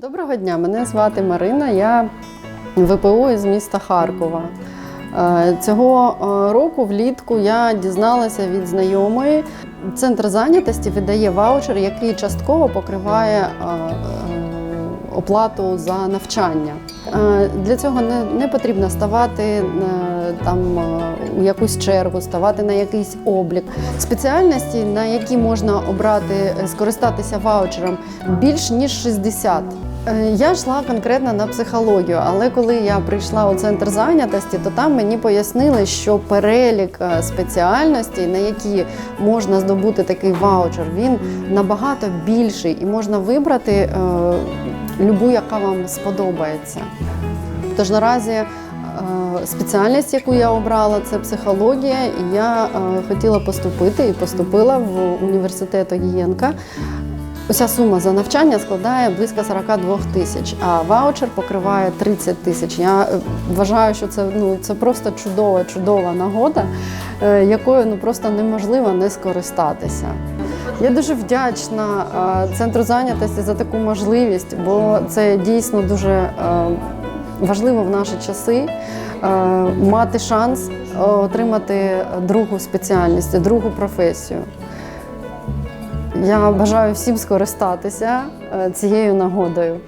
Доброго дня, мене звати Марина. Я ВПО із міста Харкова. Е, Цього е, року влітку я дізналася від знайомої. Центр зайнятості видає ваучер, який частково покриває е, оплату за навчання. Для цього не, потрібно ставати там у якусь чергу, ставати на якийсь облік. Спеціальності, на які можна обрати, скористатися ваучером, більш ніж 60. Е, Я йшла конкретно на психологію, але коли я прийшла у центр зайнятості, то там мені пояснили, що перелік е, спеціальностей, на які можна здобути такий ваучер, він набагато більший і можна вибрати е, любу, яка вам сподобається. Тож наразі е, спеціальність, яку я обрала, це психологія, і я е, хотіла поступити і поступила в університет Огієнка. Уся сума за навчання складає близько 42 тисяч, а ваучер покриває 30 тисяч. Я е, вважаю, що це ну це просто чудова, чудова нагода, е, якою ну просто неможливо не скористатися. Я дуже вдячна е, центру зайнятості за таку можливість, бо це дійсно дуже важливо в наші часи мати шанс отримати другу спеціальність, другу професію. Я бажаю всім скористатися е, цією нагодою.